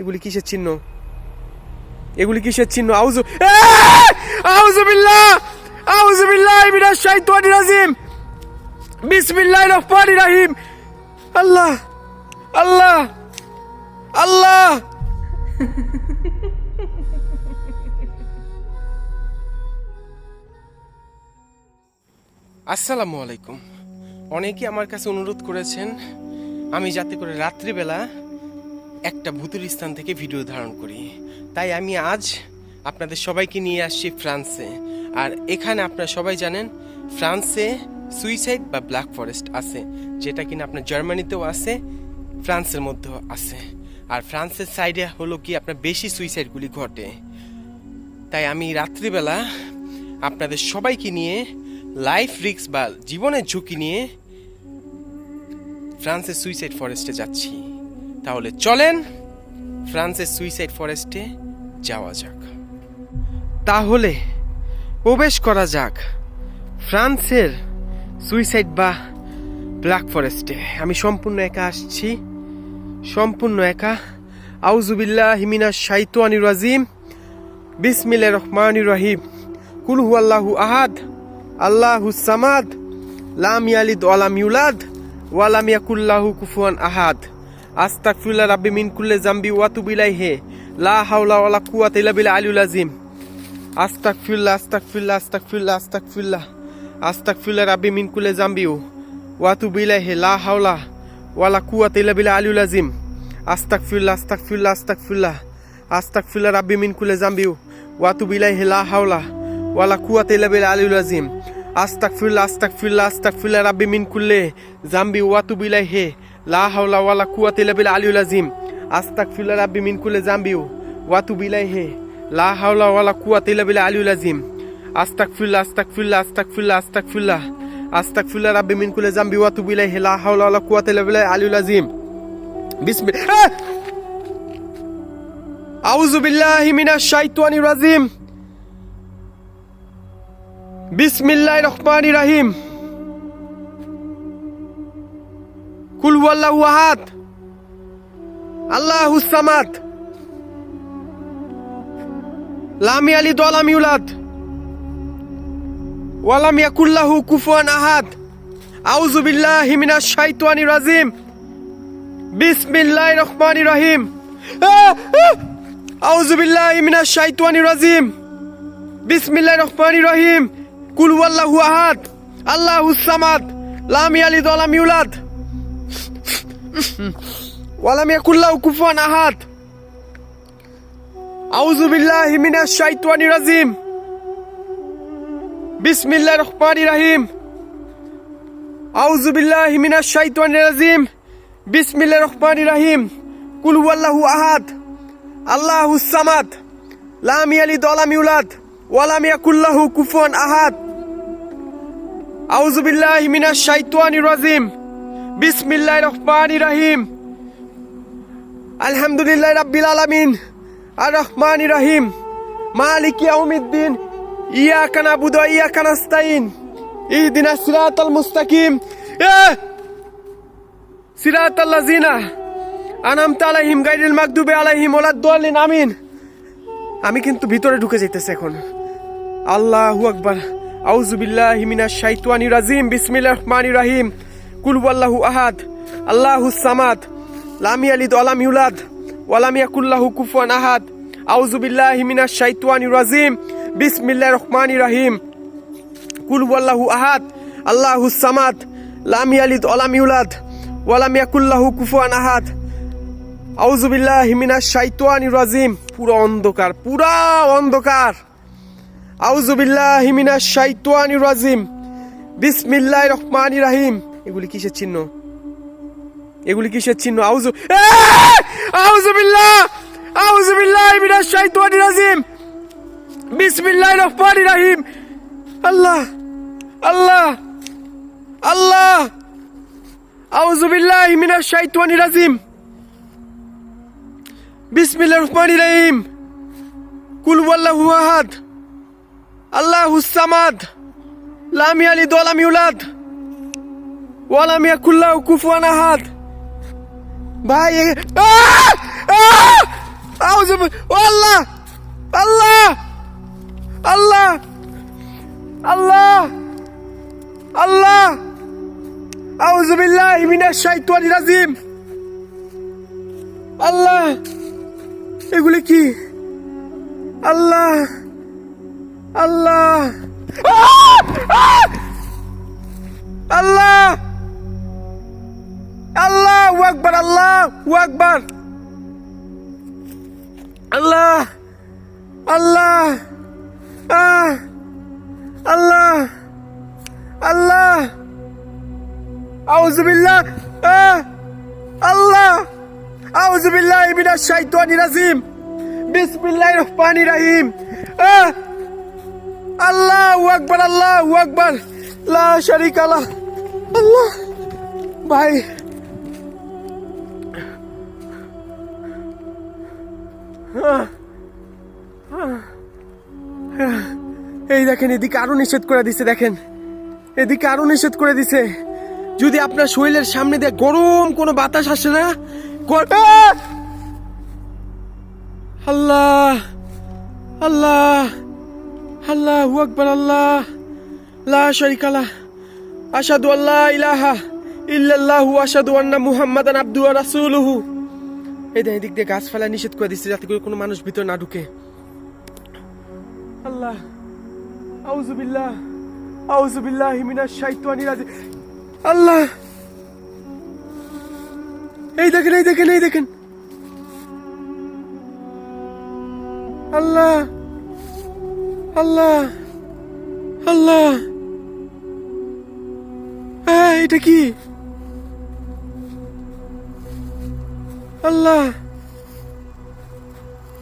এগুলি কিসের চিহ্ন? এগুলি কিসের চিহ্ন? আউজু আউজু বিল্লাহ আউজু বিল্লাহ মিনাশ শাইতানির রাজিম! বিসমিল্লাহির রহমানির রহিম! আল্লাহ! আল্লাহ! আল্লাহ! আসসালামু আলাইকুম। অনেকে আমার কাছে অনুরোধ করেছেন, আমি যাতে করে রাত্রিবেলা একটা ভূতের স্থান থেকে ভিডিও ধারণ করি। তাই আমি আজ আপনাদের সবাইকে নিয়ে আসছি ফ্রান্সে। আর এখানে আপনারা সবাই জানেন, ফ্রান্সে সুইসাইড বা ব্ল্যাক ফরেস্ট আছে, যেটা কিনা আপনার জার্মানিতেও আছে, ফ্রান্সের মধ্যেও আছে। আর ফ্রান্সের সাইডে হলো কি, আপনার বেশি সুইসাইডগুলি ঘটে। তাই আমি রাত্রিবেলা আপনাদের সবাইকে নিয়ে লাইফ রিক্স বা জীবনের ঝুঁকি নিয়ে ফ্রান্সের সুইসাইড ফরেস্টে যাচ্ছি। তাহলে চলেন ফ্রান্সের সুইসাইড ফরেস্টে যাওয়া যাক। তাহলে প্রবেশ করা যাক ফ্রান্সের সুইসাইড বা ব্ল্যাক ফরেস্টে। আমি সম্পূর্ণ একা আসছি। সম্পূর্ণ একা। আউজুবিল্লাহ হিমিনা শাইতানির রাজিম। বিসমিল্লাহির রহমানির রহিম। কুল হুয়াল্লাহু আহাদ। আল্লাহু সামাদ। লাম ইয়ালিদ ওয়ালাম ইউলাদ। ওয়ালাম ইয়াকুল্লাহু কুফুয়ান আহাদ। আস্তাগফিরুল্লাহ রাব্বি মিন কুল্লি জামবি ওয়া তুবু ইলাইহি লা হাওলা ওয়ালা কুওয়াতা ইল্লা বিল আলিউল আযীম আস্তাগফিরুল্লাহ আস্তাগফিরুল্লাহ আস্তাগফিরুল্লাহ আস্তাগফিরুল্লাহ আস্তাগফিরুল্লাহ রাব্বি মিন কুল্লি জামবি ওয়া তুবু ইলাইহি লা হাওলা ওয়ালা কুওয়াতা ইল্লা বিল আলিউল আযীম আস্তাগফিরুল্লাহ আস্তাগফিরুল্লাহ আস্তাগফিরুল্লাহ আস্তাগফিরুল্লাহ রাব্বি মিন কুল্লি জামবি ওয়া তুবু ইলাইহি লা হাওলা ওয়ালা কুওয়াতা ইল্লা বিল আলিউল আযীম আস্তাগফিরুল্লাহ আস্তাগফিরুল্লাহ আস্তাগফিরুল্লাহ রাব্বি মিন কুল্লি জামবি ওয়া তুবু ইলাইহি লা হাওলা ওয়ালা কুওয়াতা ইল্লা বিল আলিউল আযীম আস্তাগফিরুল্লাহ রাব্বি মিন কুল্লি জামবি ওয়া তুবু ইলাইহি লা হাওলা ওয়ালা কুওয়াতা ইল্লা বিল আলিউল আযীম আস্তাগফিরুল্লাহ আস্তাগফিরুল্লাহ আস্তাগফিরুল্লাহ আস্তাগফিরুল্লাহ আস্তাগফিরুল্লাহ রাব্বি মিন কুল্লি জামবি ওয়া তুবু ইলাইহি লা হাওলা ওয়ালা কুওয়াতা ইল্লা বিল আলিউল আযীম বিসমিল্লাহ আউযু বিল্লাহি মিনাশ শাইতানির রাজিম বিসমিল্লাহির রহমানির রহিম কুল আহাদ। আল্লাহুস সামাদ। লাম ইয়ালিদ ওয়া লাম ইউলাদ ওয়া লাম ইয়াকুল লাহু কুফুয়ান আহাদ। আউযু বিল্লাহি মিনাশ শাইতানির রাজিম। বিসমিল্লাহির রহমানির রহিম! আউযু বিল্লাহি মিনাশ শাইতানির রাজিম। বিসমিল্লাহির রহমানির রহিম। কুল হুয়াল্লাহু আহাদ। আল্লাহুস সামাদ। লাম ইয়ালিদ ওয়া লাম ইয়াকুল লাহু কুফুয়ান আহাদ আউযু বিল্লাহি মিনাশ শাইতানির রাজিম বিসমিল্লাহির রহমানির রহিম আউযু বিল্লাহি মিনাশ শাইতানির রাজিম বিসমিল্লাহির রহমানির রহিম কুল হুয়াল্লাহু আহাদ আল্লাহুস সামাদ লাম ইয়ালিদ ওয়া লাম ইউলাদ ওয়া লাম ইয়াকুল কুফুয়ান আহাদ আউযু বিল্লাহি মিনাশ রাজিম বিসমিল্লাহির রহমানির রহিম। আলহামদুলিল্লাহি রাব্বিল আলামিন। আর রহমানির রহিম। মালিক ইয়াউমিদ্দিন। ইয়াকা নাবুদু ওয়া ইয়াকা নাস্তাইন ইহদিনাস সিরাতাল মুস্তাকিম। এ! সিরাতাল লাযিনা। আনামতা আলাইহিম গাইরিল মাগদুবি আলাইহিম ওয়ালাদ-দাল্লিন আমিন। আমি কিন্তু ভিতরে ঢুকে যাইতেছে এখন। আল্লাহু আকবার। আউযু বিল্লাহি মিনাশ শাইতানির রাজিম। বিসমিল্লাহির রহমানির রহিম। কুল আহাদ আল্লাহুস সামাদ, লাম ইয়ালিদ ওয়া লাম ইউলাদ, ওয়া লাম ইয়াকুল লাহু কুফুয়ান আহাদ। আউযু বিল্লাহি মিনাশ শাইতানির রাজিম। বিসমিল্লাহির রহমানির রহিম। কুল হুয়াল্লাহু আহাদ আল্লাহুস সামাদ, লাম ইয়ালিদ ওয়া লাম ইউলাদ, ওয়া লাম ইয়াকুল লাহু কুফুয়ান আহাদ। আউযু বিল্লাহি মিনাশ শাইতানির রাজিম। পুরো অন্ধকার, পুরা অন্ধকার। আউযু বিল্লাহি মিনাশ শাইতানির রাজিম। বিসমিল্লাহির রহমানির রহিম। এগুলি কিসের চিহ্ন? এগুলি কিসের চিহ্ন? আউযু আহ! আউযু বিল্লাহ আউযু বিল্লাহি মিনাশ শাইতানির রাজিম! বিসমিল্লাহির রহমানির রহিম! আল্লাহ! আল্লাহ! আল্লাহ! আউযু বিল্লাহি মিনাশ শাইতানির রাজিম! বিসমিল্লাহির রহমানির রহিম! কুল হুয়াল্লাহু আহাদ! আল্লাহুস সামাদ! লাম ইয়ালিদ ওয়া লাম ওয়ালাম ইয়াকুল্লাহ কুফুয়ান আহাদ ভাই আল্লাহ আল্লাহ আল্লাহ আল্লাহ আল্লাহ আউজুবিল্লাহ মিনাশ শাইতানির রাজিম আল্লাহ এগুলি কি আল্লাহ আল্লাহ আল্লাহ আল্লাহ আকবার আল্লাহ আকবার। আল্লাহ আল্লাহ আল্লাহ আল্লাহ। আউযু বিল্লাহ আহ, আল্লাহ। আউযু বিল্লাহি মিনাশ শাইতানির রাজিম। বিসমিল্লাহির রহমানির রহিম। আল্লাহু আকবার আল্লাহু আকবার। লা শারিকা লা আল্লাহ। ভাই। এই দেখেন, এদিকে আরও নিষেধ করে দিছে, দেখেন। এদিকে আরও নিষেধ করে দিছে। যদি আপনার শরীরের সামনে দিয়ে গরম কোনো বাতাস আসে না আহ! আল্লাহ! আল্লাহ! আল্লাহু আকবার, আল্লাহ! লা শারিকা লা আশহাদু আল্লা ইলাহা ইল্লাল্লাহু, আশহাদু আন্না মুহাম্মাদান আবদুহু ওয়া রাসূলুহু। এদিক দিয়ে গাছপালা নিষেধ করে দিচ্ছে যাতে করে কোনো মানুষ ভিতর না ঢুকে। আল্লাহ আউযু বিল্লাহ আউযু বিল্লাহি মিনাশ শাইতানির রাজিম। আল্লাহ! এই দেখেন এই দেখেন এই দেখেন। আল্লাহ! আল্লাহ! আল্লাহ! এটা কি? আল্লাহ।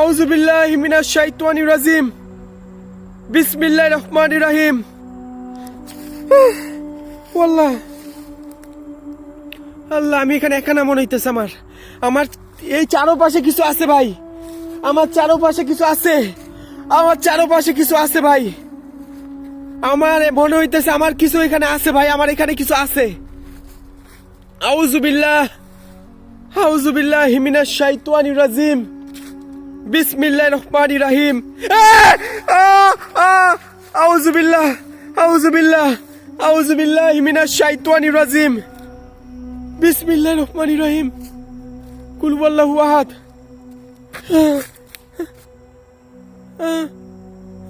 আউযু বিল্লাহি মিনাশ শাইতানির রাজিম। বিসমিল্লাহির রহমানির রহিম। আল্লাহ আল্লাহ, আমি এখানে একা মনে হইতেছে আমার। আমার এই চারোপাশে কিছু আছে ভাই। আমার চারোপাশে কিছু আছে। আমার চারোপাশে কিছু আছে ভাই। আমার মনে হইতেছে আমার কিছু এখানে আছে ভাই, আমার এখানে কিছু আছে। আউজুবিল্লাহ হাউজুবিল্লাহ হিমিনা শাইতানি রাজিম। বিসমিল্লাহ রহমান রাহিম। আউজুবিল্লাহ আউজুবিল্লাহ আউজুবিল্লাহ হিমিনা শাইতানি রাজিম। বিসমিল্লাহ রহমান রাহিম। কুলবল্লাহু আহাদ।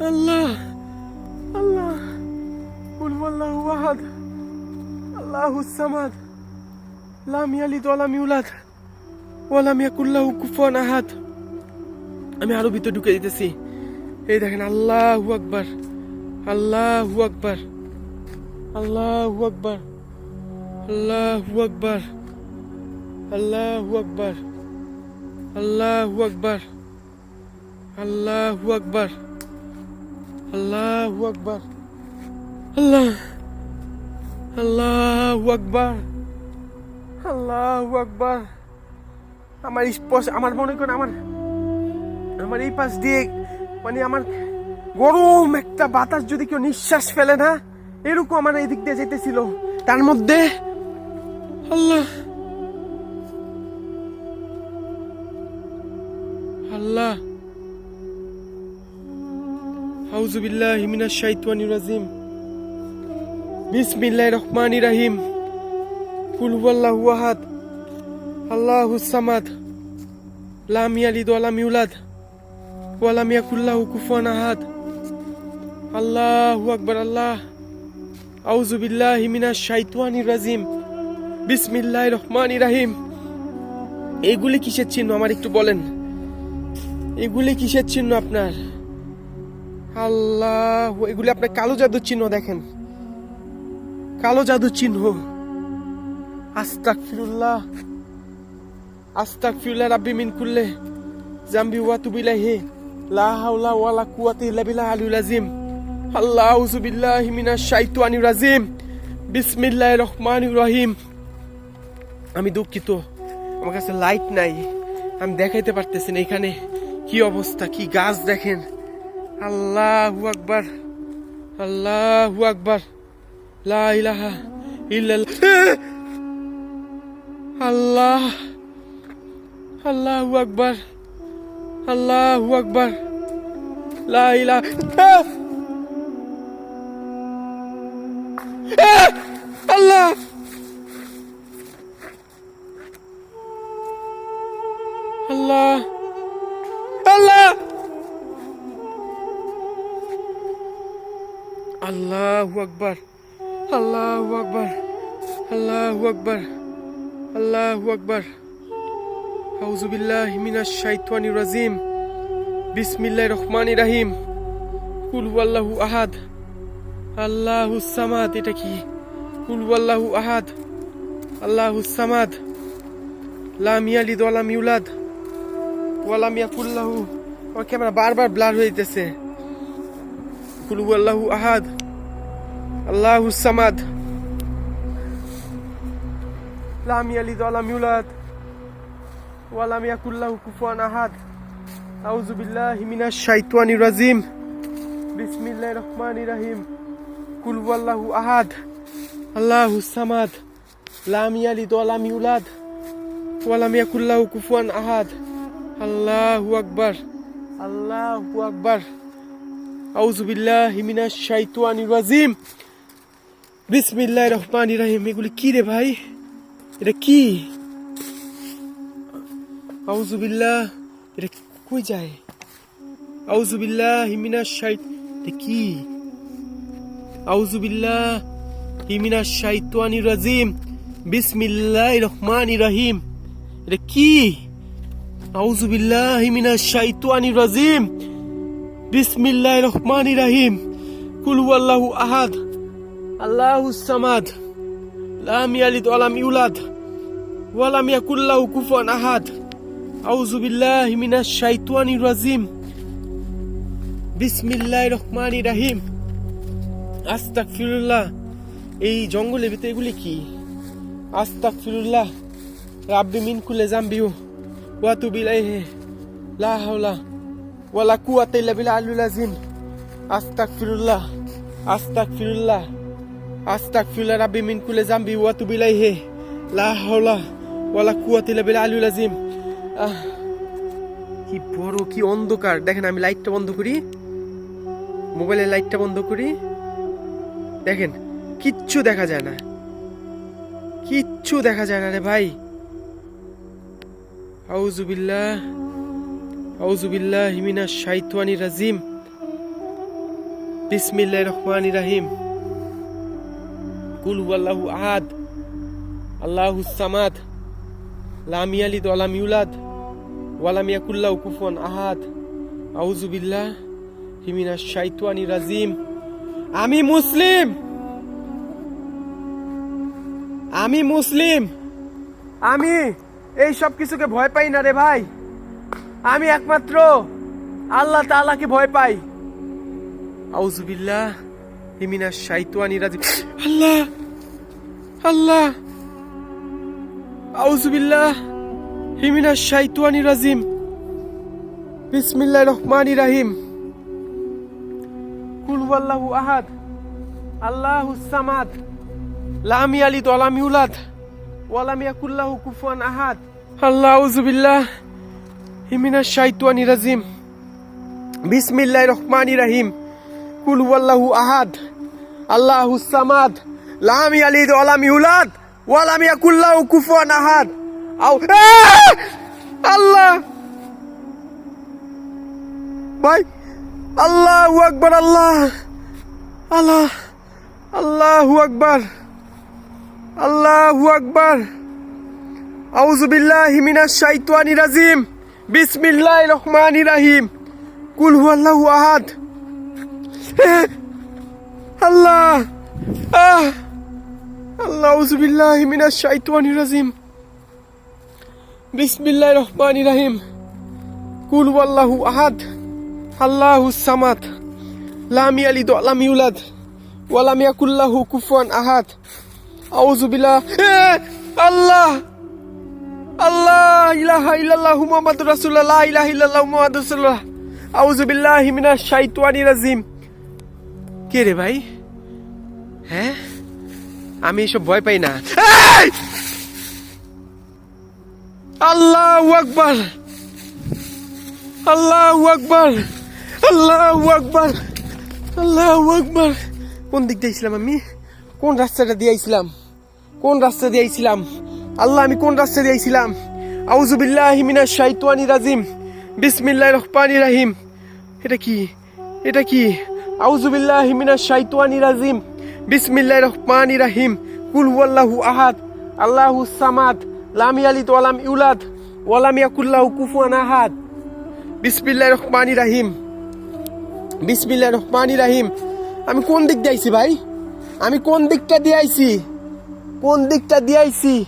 আল্লাহ আল্লাহ। কুলবল্লাহু আহাদ। আল্লাহুস সামাদ। লাম ইয়ালিদ ওয়া ওয়া লাম ইয়াকুল লাহু কুফুয়ান আহাদ। আমি আরও ভিতরে ঢুকে দিতেছি। এই দেখেন, আল্লাহু আকবার আল্লাহু আকবার আল্লাহু আকবার আল্লাহু আকবার আল্লাহু আকবার আল্লাহু আকবার আল্লাহু আকবার আল্লাহু আকবার, আল্লাহ, আল্লাহু আকবার আল্লাহু আকবার। আমার স্পষ্ট আমার মনে করেন আমার আমার এই পাশ দিয়ে মানে আমার গরম একটা বাতাস যদি কেউ নিঃশ্বাস ফেলে না, এরকম আমার এই দিক দিয়ে যেতেছিল তার মধ্যে আল্লাহ। আল্লাহ। রহমানির রহিম। কুল হুয়াল্লাহু আহাদ। আল্লাহুস সামাদ, লাম ইয়ালিদ ওয়া লাম ইউলাদ ওয়া লাম ইয়াকুল লাহু কুফুয়ান আহাদ। আল্লাহু আকবার, আল্লাহ। আউযু বিল্লাহি মিনাশ শাইতানির রাজিম। বিসমিল্লাহির রহমানির রহিম। এগুলি কিসের চিহ্ন, আমার একটু বলেন? এগুলি কিসের চিহ্ন আপনার? আল্লাহ, এগুলি আপনার কালো জাদুর চিহ্ন, দেখেন। কালো জাদুর চিহ্ন। আস্তাক ফিরুল্লাহ আস্তাক ফিরুল্লাহ রাব্বি মিন কুল্লে জাম্বি ওয়া তুবিলাহি লা হাওলা ওয়ালা কুওয়াতা ইল্লা বিল্লাহ আলিউল আযীম। আল্লাহ আউযু বিল্লাহি মিনাশ শাইতানির রাজিম। বিসমিল্লাহির রহমানির রহিম। আমি দুঃখিত। আমার কাছে লাইট নাই। আমি দেখাইতে পারতেছি না এখানে কি অবস্থা, কি গাছ দেখেন। আল্লাহু আকবার। আল্লাহু আকবার। লা ইলাহা ইল্লাল্লাহ। আল্লাহ। আল্লাহু আকবার আল্লাহু আকবার লা ইলাহা! আল্লাহ আল্লাহ আল্লাহ আল্লাহু আকবার আল্লাহু আকবার আল্লাহু আকবার আল্লাহু আকবার আউযু বিল্লাহি মিনাশ শাইতানির রাজিম। বিসমিল্লাহির রহমানির রহিম। কুল হুয়াল্লাহু আহাদ। আল্লাহুস সামাদ, এটা কি? কুল হুয়াল্লাহু আহাদ। আল্লাহুস সামাদ। লাম ইয়ালিদ ওয়া লাম ইউলাদ। ওয়া লাম ইয়াকুল লাহু। আমার ক্যামেরা বারবার ব্লার হয়ে যেতেছে কুল হুয়াল্লাহু আহাদ। আল্লাহুস সামাদ। লাম ইয়ালিদ ওয়া লাম ইউলাদ। ওয়া লাম ইয়াকুল লাহু কুফুয়ান আহাদ। আউযু বিল্লাহি মিনাশ শাইতানির রাজিম। বিসমিল্লাহির রহমানির রহিম। কুল হুয়াল্লাহু আহাদ। আল্লাহুস সামাদ। লাম ইয়ালিদ ওয়া লাম ইউলাদ। ওয়া লাম ইয়াকুল লাহু কুফুয়ান আহাদ। আল্লাহু আকবার। আল্লাহু আকবার। আউযু বিল্লাহি মিনাশ শাইতানির রাজিম। বিসমিল্লাহির রহমানির রহিম। এগুলি কি রে ভাই? এটা কি? আউযু বিল্লাহ এটা কই যায়? আউযু বিল্লাহি মিনাশ শাইত, এটা কি? আউযু বিল্লাহি মিনাশ শাইতানির রাজিম, বিসমিল্লাহির রহমানির রহিম, এটা কি? আউযু বিল্লাহি মিনাশ শাইতানির রাজিম, বিসমিল্লাহির রহমানির রহিম, কুল হুয়াল্লাহু আহাদ আল্লাহুস সামাদ, লাম ইয়ালিদ ওয়া লাম ইউলাদ, ওয়া লাম ইয়াকুল কুফুয়ান আহাদ। আউযু বিল্লাহি মিনাশ শাইতানির রাজিম। বিসমিল্লাহির রহমানির রহিম। আস্তাগফিরুল্লাহ। এই জঙ্গলের ভিতরে এগুলি কি? আস্তাগফিরুল্লাহ। রাব্বি মিন কুল্লি জামবিউ ওয়া তুবু ইলাইহি। লা হাওলা ওয়ালা কুওয়াতা ইল্লা বিল্লাহ আলিয়্যিল আযীম। আস্তাগফিরুল্লাহ। আস্তাগফিরুল্লাহ। আস্তাগফিরুল্লাহ রাব্বি মিন কুল্লি জামবি ওয়া তুবু ইলাইহি। লা হাওলা ওয়ালা কুওয়াতা ইল্লা বিল্লাহ আলিয়্যিল আযীম। আহ, কি বড়, কি অন্ধকার। দেখেন, আমি লাইটটা বন্ধ করি। মোবাইলের লাইটটা বন্ধ করি। দেখেন, কিচ্ছু দেখা যায় না। কিচ্ছু দেখা যায় না রে ভাই। আউজুবিল্লাহ আউজুবিল্লাহ হিমিনা শাইতানি রাজিম। বিসমিল্লাহ রহমান রাহিম। কুল হুয়াল্লাহু আহাদ, আল্লাহু সামাদ লাম ইয়ালিদ ওয়া লাম ইউলাদ ওয়া লাম ইয়াকুল আহাদ আউজুবিল্লাহ হিমিনা শাইতানি রাজিম আমি মুসলিম আমি মুসলিম আমি এই সব কিছুকে ভয় পাই না রে ভাই। আমি একমাত্র আল্লাহ তাআলাকে ভয় পাই। আউজুবিল্লাহ হিমিনা শাইতানি রাজিম। আল্লাহ আল্লাহ। আউজুবিল্লাহ হিমিনা শাইতানি রাজিম। বিসমিল্লাহির রহমানির রহিম। কুল হুয়াল্লাহু আহাদ আল্লাহুস সামাদ, লাম ইয়ালিদ ওয়া লাম ইউলাদ, ওয়া লাম কুফুয়ান আহাদ। আল্লাহ আউযুবিল্লাহ হিমিনাশ শাইতানির রাজিম। বিসমিল্লাহির রহমানির রহিম। কুল হুয়াল্লাহু আহাদ আল্লাহুস সামাদ, লাম ইয়ালিদ ওয়া লাম ইউলাদ, ওয়া লাম কুফুয়ান আহাদ। আও আল্লাহ। ভাই আল্লাহু আকবার আল্লাহ। আল্লাহ আল্লাহু আকবার। আল্লাহু আকবার। আউযু বিল্লাহি মিনাশ শাইতানির রাজিম। বিসমিল্লাহির রহমানির রহিম। কুল হুয়াল্লাহু আহাদ। এহ, আল্লাহ। আহ! আল্লাহ আউযু বিল্লাহি মিনাশ শাইতানির রাজিম। বিসমিল্লাহির রহমানির রহিম কুল হুয়াল্লাহু আহাদ আল্লাহুস সামাদ, লাম ইয়ালিদ ওয়া লাম ইউলাদ, ওয়া লাম ইয়াকুল লাহু কুফুয়ান আহাদ। আউযুবিল্লাহ আল্লাহ! আল্লাহ, ইলাহা ইল্লাল্লাহু মুহাম্মাদুর রাসূলুল্লাহ, লা ইলাহা ইল্লাল্লাহু মুহাম্মাদুর রাসূলুল্লাহ। আউযু বিল্লাহি মিনাশ শাইতানির রাজিম। কে রে ভাই? হ্যাঁ? আমি এসব ভয় পাই না! আল্লাহু আকবার। আল্লাহু আকবার। আল্লাহু আকবার। আল্লাহু আকবার। কোন দিক দিয়েছিলাম আমি? কোন রাস্তাটা দিয়েছিলাম কোন রাস্তা দিয়েছিলাম আল্লাহ, আমি কোন রাস্তা দিয়েছিলাম আউজুবিল্লাহি মিনাশ শাইতানি রাজিম। বিসমিল্লাহির রহমানির রহিম। এটা কি? এটা কি? আউজুবিল্লাহি মিনাশ শাইতানি রাজিম। বিসমিল্লাহির রহমানির রহিম। কুল হুয়াল্লাহু আহাদ। আল্লাহু সামাদ। লাম ইয়ালিদ ওয়া লাম ইউলাদ ওয়া লাম ইয়াকুল লাহু কুফুয়ান আহাদ। বিসমিল্লাহির রহমানির রহিম। বিসমিল্লাহির রহমানির রহিম। আমি কোন দিক দিয়ে আইছি ভাই? আমি কোন দিকটা দিয়ে আইছি? কোন দিকটা দিয়ে আইছি?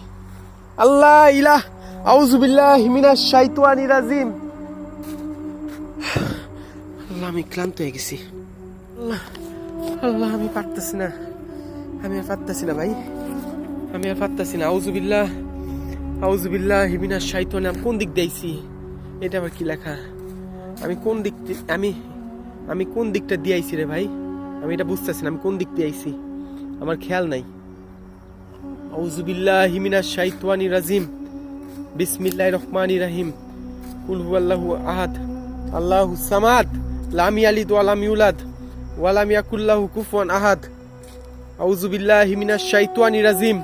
আল্লাহ ইলাহ। আউজুবিল্লাহ মিনাশ শাইতানি রাজিম। আল্লাহ, আমি ক্লান্ত হয়ে গেছি। আল্লাহ আল্লাহ, আমি পারতেছি না। আমি আর পারতেছি না ভাই। আমি আর পারতেছি না। আউজুবিল্লাহ আউজুবিল্লাহ মিনাশ শাইতানি আমি কোন দিক দিয়েছি এটা আবার কি লেখা? আমি কোন দিক আমি আমি কোন দিকটা দিয়ে আইছি রে ভাই? আমি এটা বুঝতেছি না, আমি কোন দিক দিয়ে আমার খেয়াল নাই। আউজুবিল্লাহ হিমিনা শাইতানি রাজিম। বিসমিল্লাহ রহমানি রাহিম। কুল হুয়াল্লাহু আহাদ। আল্লাহু সামাদ। লাম ইয়ালিদ ওয়া লাম ইউলাদ। ওয়া লাম ইয়াকুল লাহু আহাদ। আউজুবিল্লাহ হিমিনা শাইতানি রাজিম।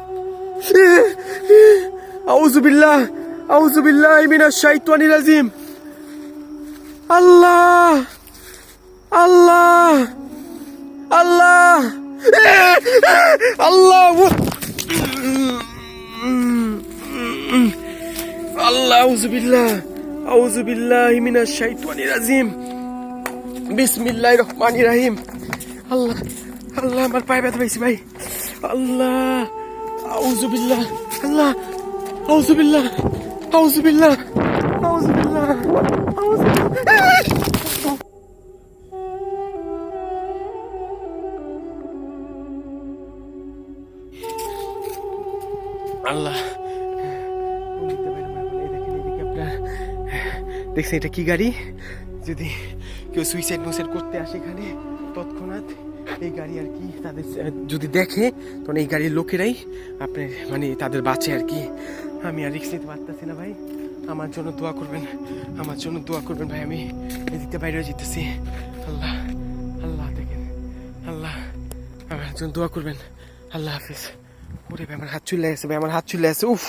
আউজুবিল্লাহ আউজুবিল্লাহ হিমিনা শাইতানি রাজিম আল্লাহ আল্লাহ আল্লাহ আল্লাহ আল্লাহ আউজুবিল্লাহ আউজুবিল্লাহ মিনাশ শাইতানির রাজিম বিসমিল্লাহির রহমানির রহিম আল্লাহ আল্লাহ আমার পায়ে ব্যথা পাইছি ভাই আল্লাহ আউজুবিল্লাহ আল্লাহ আউজুবিল্লাহ আউজুবিল্লাহ আউজুবিল্লাহ আউজুবিল্লাহ আল্লাহ। দেখছেন এটা কি গাড়ি? যদি কেউ সুইসাইড মুসাইড করতে আসে এখানে, তৎক্ষণাৎ এই গাড়ি আর কি তাদের, যদি দেখে, তখন এই গাড়ির লোকেরাই আপনার মানে তাদের বাঁচে আর কি। আমি আর রিক্স নিতে পারতেছি না ভাই। আমার জন্য দোয়া করবেন, আমার জন্য দোয়া করবেন ভাই, আমি এদিকে বাইরে যেতেছি। আল্লাহ আল্লাহ দেখেন, আল্লাহ, আমার জন্য দোয়া করবেন। আল্লাহ হাফিজ। ওরে ভাই, আমার হাত চুলে আছে ভাই, আমার হাত চুলে আসে উফ।